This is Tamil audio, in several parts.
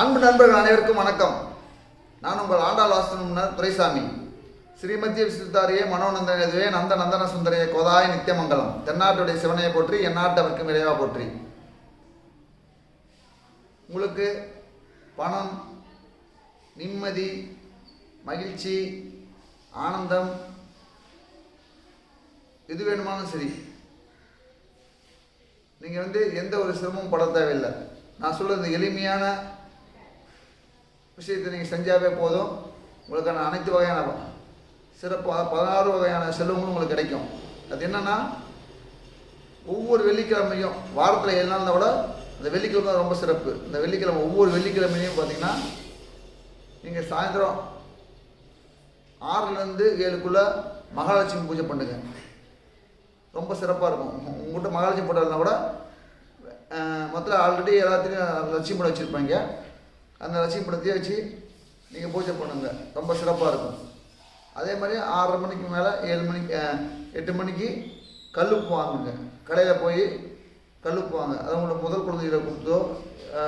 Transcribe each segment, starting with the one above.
அன்பு நண்பர்கள் அனைவருக்கும் வணக்கம். நான் உங்கள் ஆண்டாள் வாசனர் துரைசாமி. ஸ்ரீமத்திய விசுத்தாரியே மனோநந்தன எதுவே நந்த நந்தன சுந்தரைய கோதாய நித்தியமங்கலம் தென்னாட்டுடைய சிவனையை போற்றி எந்நாட்டவர்க்கும் விரைவாக போற்றி. உங்களுக்கு பணம் நிம்மதி மகிழ்ச்சி ஆனந்தம் எது வேணுமானாலும் சரி. நீங்கள் வந்து எந்த ஒரு சிரமமும் பட தேவையில்லை. நான் சொல்கிறது எளிமையான விஷயத்தை நீங்கள் செஞ்சாவே போதும். உங்களுக்கான அனைத்து வகையான சிறப்பு பதினாறு வகையான செலவுகளும் உங்களுக்கு கிடைக்கும். அது என்னென்னா ஒவ்வொரு வெள்ளிக்கிழமையும் வாரத்தில் ஏழு நாள் விட அந்த வெள்ளிக்கிழமை ரொம்ப சிறப்பு. இந்த வெள்ளிக்கிழமை ஒவ்வொரு வெள்ளிக்கிழமையும் பார்த்தீங்கன்னா நீங்கள் சாயந்தரம் ஆறுலேருந்து ஏழுக்குள்ளே மகாலட்சுமி பூஜை பண்ணுங்க. ரொம்ப சிறப்பாக இருக்கும். உங்கள்கிட்ட மகாலட்சுமி போட்டாருன்னா இருந்தால் கூட மொத்தம் ஆல்ரெடி எல்லாத்தையும் லட்சுமி படம் வச்சுருப்பாங்க. அந்த லட்சுமி படத்தையே வச்சு நீங்கள் பூஜை பண்ணுங்கள் ரொம்ப சிறப்பாக இருக்கும். அதே மாதிரி ஆறரை மணிக்கு மேலே ஏழு மணிக்கு எட்டு மணிக்கு கல்லுப்பு வாங்குங்க. கடையில் போய் கல்லுப்பு வாங்க. அது உங்களோட முதல் குழந்தைகளை கொடுத்தோ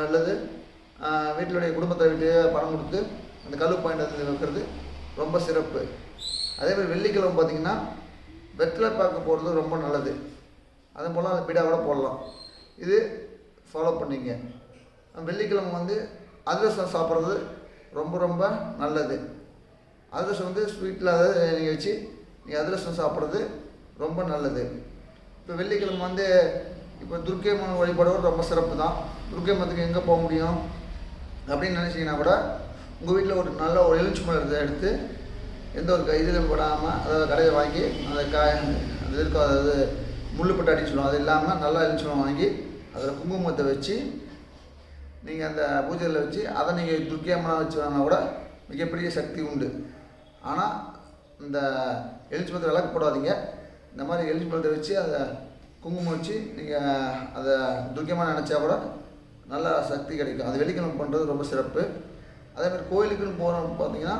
அல்லது வீட்டிலுடைய குடும்பத்தை விட்டு பணம் கொடுத்து அந்த கல்லுப்பு வாங்கிட்டு வைக்கிறது ரொம்ப சிறப்பு. அதே மாதிரி வெள்ளிக்கிழமை பார்த்தீங்கன்னா வெற்றிலை பார்க்க போகிறது ரொம்ப நல்லது. அதே போல் அந்த போடலாம். இது ஃபாலோ பண்ணிங்க. வெள்ளிக்கிழமை வந்து அதிரசம் சாப்பிட்றது ரொம்ப ரொம்ப நல்லது. அதிரசம் வந்து ஸ்வீட்டில் அதாவது நீங்கள் வச்சு நீங்கள் அதிரசம் சாப்பிட்றது ரொம்ப நல்லது. இப்போ வெள்ளிக்கிழமை வந்து இப்போ துர்க்கை அம்மன் வழிபாடு ரொம்ப சிறப்பு தான். துர்க்கை அம்மத்துக்கு எங்கே போக முடியும் அப்படின்னு நினச்சிங்கன்னா கூட உங்கள் வீட்டில் ஒரு நல்ல ஒரு எலுமிச்சை மலத்தை எடுத்து எந்த ஒரு இதிலும் போடாமல் அதாவது கடையில் வாங்கி அந்த காய் அது இருக்கும் அதாவது முள்ளுப்பட்டு அடிச்சு சொல்லுவோம் அது இல்லாமல் நல்லா எலுமிச்சம் வாங்கி அதில் குங்குமத்தை வச்சு நீங்கள் அந்த பூஜையில் வச்சு அதை நீங்கள் துர்க்கியம்மனாக வச்சு வாங்கினா கூட மிகப்பெரிய சக்தி உண்டு. ஆனால் இந்த எலிச்சிபழத்தை விளக்கு போடாதீங்க. இந்த மாதிரி எலிச்சிபழத்தை வச்சு அதை குங்குமம் வச்சு நீங்கள் அதை துர்க்கியமாக நினச்சா கூட நல்ல சக்தி கிடைக்கும். அது வெள்ளிக்கிழமை பண்ணுறது ரொம்ப சிறப்பு. அதேமாதிரி கோயிலுக்குன்னு போகிறோம் பார்த்தீங்கன்னா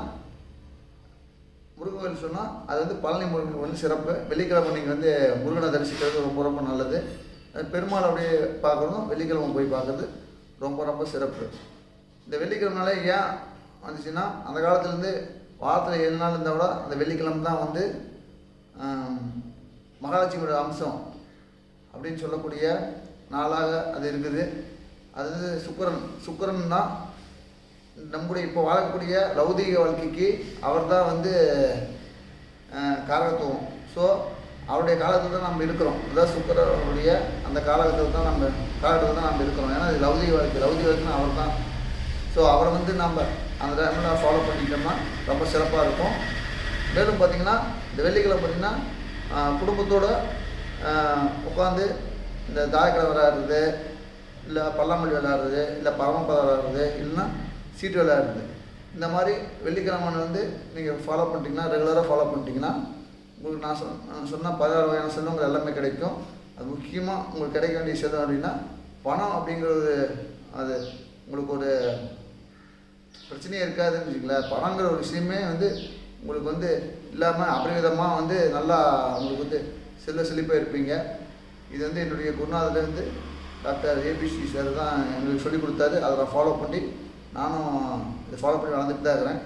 முருகன் கோயில் சொன்னால் அது வந்து பழனி முருகன் வந்து சிறப்பு. வெள்ளிக்கிழமை நீங்கள் வந்து முருகனை தரிசிக்கிறது ரொம்ப ரொம்ப நல்லது. அது பெருமாள் அப்படியே பார்க்குறதும் வெள்ளிக்கிழமை போய் பார்க்குறது ரொம்ப ரொம்ப சிறப்பு. இந்த வெள்ளிக்கிழமைனால ஏன் வந்துச்சுன்னா அந்த காலத்துலேருந்து வாரத்தில் ஏழு நாள் இருந்தால் கூட அந்த வெள்ளிக்கிழமை தான் வந்து மகாலட்சுமியோட அம்சம் அப்படின்னு சொல்லக்கூடிய நாளாக அது இருக்குது. அது சுக்கரன் சுக்கிரன் தான் நம்முடைய இப்போ வாழக்கூடிய லௌதீக வாழ்க்கைக்கு அவர் தான் வந்து காரகத்துவம். ஸோ அவருடைய காலத்தில் தான் நம்ம இருக்கிறோம். அதான் சுக்கரனுடைய அந்த காலகட்டத்தில் தான் நம்ம காலகட்டத்தில் தான் நம்ம இருக்கிறோம். ஏன்னா இது லௌதி வாழ்க்கை. லௌதி வாழ்க்கைன்னு அவர் தான். ஸோ அவரை வந்து நம்ம அந்த டைமில் ஃபாலோ பண்ணிக்கிட்டோம்னா ரொம்ப சிறப்பாக இருக்கும். மேலும் பார்த்திங்கன்னா இந்த வெள்ளிக்கிழமை பார்த்திங்கன்னா குடும்பத்தோடு உட்காந்து இந்த தாயக்கடை விளையாடுறது இல்லை பல்லாமல்லி விளையாடுறது இல்லை பரமப்பதம் விளையாடுறது இல்லைன்னா சீட்டு விளையாடுறது. இந்த மாதிரி வெள்ளிக்கிழமை வந்து நீங்கள் ஃபாலோ பண்ணிட்டீங்கன்னா ரெகுலராக ஃபாலோ பண்ணிட்டீங்கன்னா உங்களுக்கு நான் சொன்ன நான் பதினாறு வகையான செல்வங்கள் எல்லாமே கிடைக்கும். அது முக்கியமாக உங்களுக்கு கிடைக்க வேண்டிய செல்வம் அப்படின்னா பணம் அப்படிங்கிறது அது உங்களுக்கு ஒரு பிரச்சனையே இருக்காதுன்னு வச்சுங்களேன் பணங்கிற ஒரு விஷயமே வந்து உங்களுக்கு வந்து இல்லாமல் அபரிவிதமாக வந்து நல்லா உங்களுக்கு வந்து செல்வ செழிப்பாக இருப்பீங்க. இது வந்து என்னுடைய குருநாதர் வந்து டாக்டர் ஏபிசி சார் தான் எங்களுக்கு சொல்லிக் கொடுத்தாரு. அதை நான் ஃபாலோ பண்ணி நானும் இதை ஃபாலோ பண்ணி வளர்ந்துட்டு தான் இருக்கிறேன்.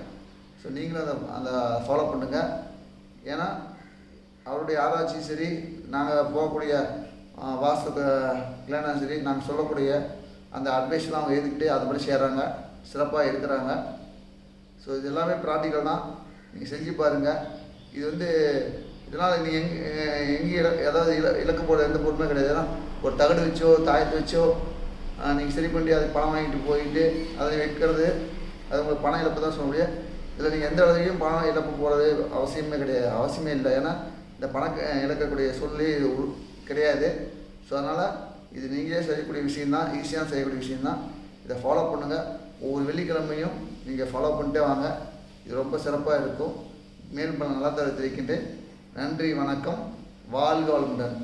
ஸோ நீங்களும் அதை அந்த ஃபாலோ பண்ணுங்கள் ஏன்னா அவருடைய ஆராய்ச்சியும் சரி நாங்கள் போகக்கூடிய வாஸ்து கிளானாக சரி நாங்கள் சொல்லக்கூடிய அந்த அட்வைஸ்லாம் அவங்க எழுதிக்கிட்டு அது மாதிரி செய்கிறாங்க சிறப்பாக இருக்கிறாங்க. ஸோ இது எல்லாமே ப்ராக்டிக்கல் தான். நீங்கள் செஞ்சு பாருங்கள் இது வந்து இதனால் நீங்கள் எங் எங்கேயும் ஏதாவது இல இலக்கு போட எந்த பொருளுமே கிடையாது. ஏன்னா ஒரு தகடு வச்சோ தாயத்தை வச்சோ நீங்கள் சரி பண்ணி அதை பணம் வாங்கிட்டு போயிட்டு அதை வைக்கிறது அது உங்களுக்கு பணம் இழப்பு தான் சொல்ல முடியும் இதில் நீங்கள் எந்த இடத்துலையும் பணம் இழப்பு போகிறது அவசியமே கிடையாது. அவசியமே இல்லை. ஏன்னா இந்த பணம் இழக்கக்கூடிய சூழ்நிலை கிடையாது. ஸோ அதனால் இது நீங்களே செய்யக்கூடிய விஷயந்தான் ஈஸியாக செய்யக்கூடிய விஷயந்தான் இதை ஃபாலோ பண்ணுங்கள் ஒவ்வொரு வெள்ளிக்கிழமையும் நீங்கள் ஃபாலோ பண்ணிட்டே வாங்க. இது ரொம்ப சிறப்பாக இருக்கும். மேலும் பல நல்லா தெரிவிக்கின்றேன். நன்றி வணக்கம். வாழ்க வளமுடன்.